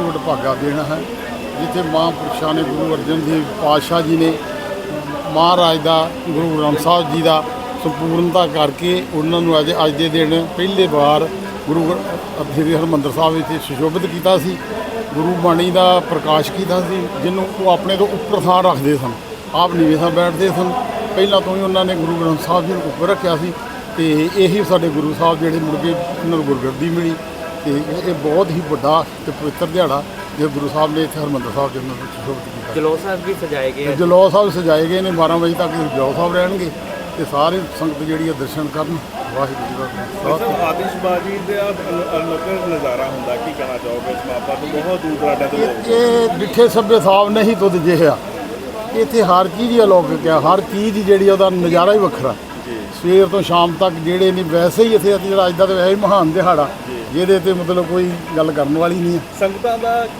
ਵਡਭਾਗਾ ਦੇਣਾ ਹੈ, ਜਿੱਥੇ ਮਹਾਂਪੁਰਸ਼ਾਂ ਨੇ ਗੁਰੂ ਅਰਜਨ ਦੇਵ ਪਾਤਸ਼ਾਹ ਜੀ ਨੇ ਮਹਾਰਾਜ ਦਾ, ਗੁਰੂ ਗ੍ਰੰਥ ਸਾਹਿਬ ਜੀ ਦਾ ਸੰਪੂਰਨਤਾ ਕਰਕੇ ਉਹਨਾਂ ਨੂੰ ਅੱਜ ਅੱਜ ਦੇ ਦਿਨ ਪਹਿਲੇ ਵਾਰ ਗੁਰੂ ਸ੍ਰੀ ਹਰਿਮੰਦਰ ਸਾਹਿਬ ਵਿੱਚ ਸੁਸ਼ੋਭਿਤ ਕੀਤਾ ਸੀ। ਗੁਰੂ ਬਾਣੀ ਦਾ ਪ੍ਰਕਾਸ਼ ਕੀਤਾ ਸੀ, ਜਿਹਨੂੰ ਉਹ ਆਪਣੇ ਤੋਂ ਉੱਪਰ ਥਾਂ ਰੱਖਦੇ ਸਨ, ਆਪ ਨੀਵੇਂ ਥਾਂ ਬੈਠਦੇ ਸਨ। ਪਹਿਲਾਂ ਤੋਂ ਹੀ ਉਹਨਾਂ ਨੇ ਗੁਰੂ ਗ੍ਰੰਥ ਸਾਹਿਬ ਜੀ ਨੂੰ ਉੱਪਰ ਰੱਖਿਆ ਸੀ ਤੇ ਇਹੀ ਸਾਡੇ ਗੁਰੂ ਸਾਹਿਬ ਜਿਹੜੇ ਮੁੜ ਕੇ ਉਹਨਾਂ ਨੂੰ ਗੁਰਗੱਦੀ ਮਿਲੀ। ਤੇ ਇਹ ਇਹ ਬਹੁਤ ਹੀ ਵੱਡਾ ਤੇ ਪਵਿੱਤਰ ਦਿਹਾੜਾ ਜੋ ਗੁਰੂ ਸਾਹਿਬ ਨੇ ਇੱਥੇ ਹਰਿਮੰਦਰ ਸਾਹਿਬ ਜੀ ਨੂੰ ਸੁਸ਼ੋਭਿਤ ਕੀਤਾ। ਜਲੌ ਸਾਹਿਬ ਵੀ ਸਜਾਏ ਗਏ ਆ। ਜਲੌ ਸਾਹਿਬ ਸਜਾਏ ਗਏ ਨੇ 12 ਵਜੇ ਤੱਕ ਜਲੌ ਸਾਹਿਬ ਰਹਿਣਗੇ ਤੇ ਸਾਰੇ ਸੰਗਤ ਜਿਹੜੀ ਹੈ ਦਰਸ਼ਨ ਕਰਨ। ਵਾਹਿਗੁਰੂ ਜੀ ਦਾ ਸਰ ਆਤਿਸ਼ਬਾਜ਼ੀ ਦਾ ਅਲੱਗ ਨਜ਼ਾਰਾ ਹੁੰਦਾ ਕੀ ਕਹਿਣਾ ਚਾਹੋਗੇ ਇਸ ਮਾਪਾ ਤੋਂ? ਬਹੁਤ ਦੂਰ ਦਰਾਡੇ ਤੋਂ ਇਹ ਡਿੱਠੇ ਸੱਭੇ ਸਾਹਿਬ ਨਹੀਂ ਤੁਧ ਜਿਹਾ ਇੱਥੇ ਹਰ ਚੀਜ਼ ਹੀ ਅਲੌਕਿਕ ਹੈ ਹਰ ਚੀਜ਼ ਦੀ ਜਿਹੜੀ ਉਹਦਾ ਨਜ਼ਾਰਾ ਹੀ ਵੱਖਰਾ। ਸਵੇਰ ਤੋਂ ਸ਼ਾਮ ਤੱਕ ਜਿਹੜੇ ਨੇ ਵੈਸੇ ਹੀ ਇੱਥੇ ਜਿਹੜਾ ਅੱਜ ਦਾ ਤਾਂ ਵੈਸੇ ਹੀ ਮਹਾਨ ਦਿਹਾੜਾ। ਜਿਹਦੇ ਤੇ ਮਤਲਬ ਕੋਈ ਗੱਲ ਕਰਨ ਵਾਲੀ ਨਹੀਂ ਹੈ। ਸੰਗਤਾਂ ਦਾ